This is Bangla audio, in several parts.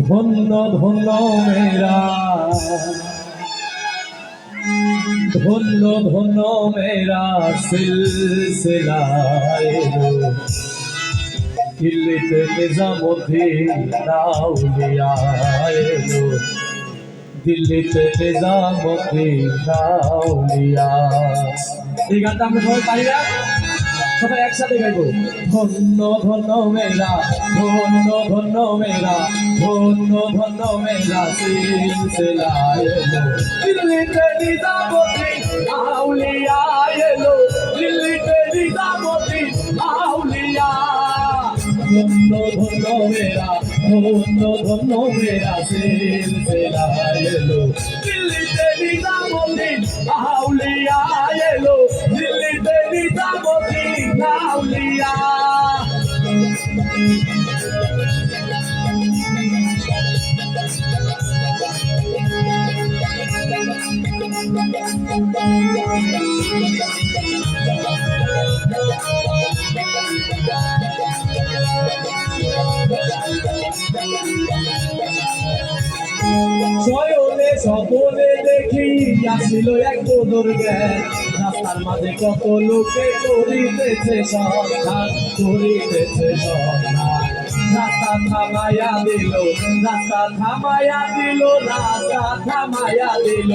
ধন্য ধন্য মেরা ধন্য ধন্য মেরা দিল্লিতে নিজামুদ্দিন নাউলিয়া এলো। দিল্লিতে নিজামুদ্দিন নাউলিয়া এই গানটা আমরা সবাই পারি না? সবাই একসাথে গাইবো। ধন্য ধন্য মেরা ধন্য ধন্য মেরা ধন্য ধন্য মেরা সিলসিলা এলো। দিল্লিতে নিজামুদ্দিন আউলিয়া এলো। দিল্লিতে নিজামুদ্দিন আউলিয়া। ধন্য ধন্য মেরা ধন্য ধন্য মেরা সিলসিলা এলো। দিল্লিতে নিজামুদ্দিন আউলিয়া এলো। দিল্লিতে নিজামুদ্দিন আউলিয়া শয়নে স্বপনে দেখি আসিল এক জ্ঞান রাস্তার মাঝে কত লোকে করিতেছে সন্ধান, করিতেছে রাস্তা থামাইয়া দিল, রাস্তা থামাইয়া দিল, রাস্তা থামাইয়া দিল,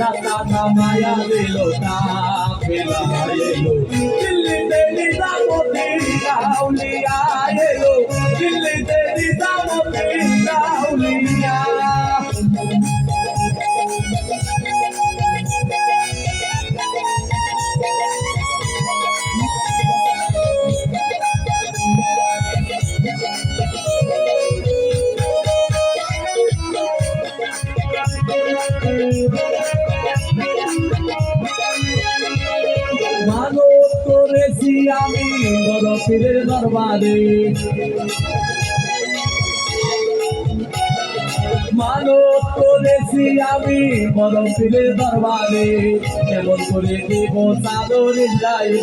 রাস্তা থামাইয়া দিল দিল্লিতে নিজামুদ্দিন গাউলিয়া এলো, দিল্লিতে মানব করেছি আমি বড় দরবারে। মানব করেছি আমি বড় দরবারে। কেমন করে দিব চাদর ইসরায়েল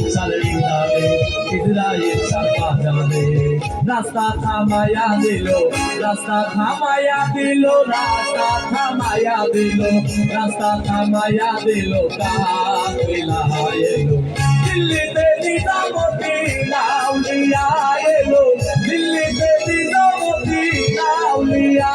রাস্তা থামাইয়া দিল, রাস্তা থামাইয়া দিল, রাস্তা থামাইয়া দিল রাস্তা থামাইয়া দিল দিল্লিতে নিজামতি নাউলিয়া এলো দিল্লিতে নিজামতি নাউলিয়া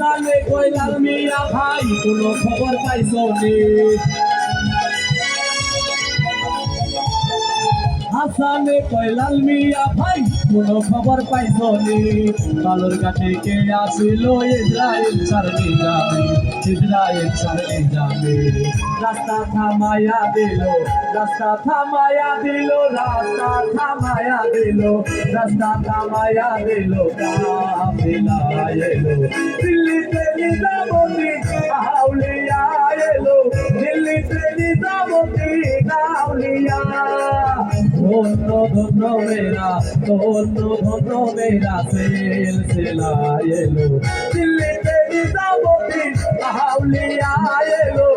হাসানে কইলাল মিয়া ভাই কোনো খবর পাইছো নি? হাসানে কইলাল মিয়া ভাই, কোনো খবর পাইছো নি? কালোর কাছে কে আসিল, ইসরায়েল ছাড়নি যাবে, ইসরায়েল ছাড়নি যাবে। রাস্তা থামায়া দিল, রাস্তা থামায়া দিল, রাস্তা থামায়া দিল, রাস্তা থামায়া দিল, কাফেলা এলো। দিল্লিতে নিজামতি আউলিয়া ধন্য ধন্য মেরা ধন্য ধন্য মেরা সিলসিলা এলো দিল্লিতে নিজামতি আউলিয়া এলো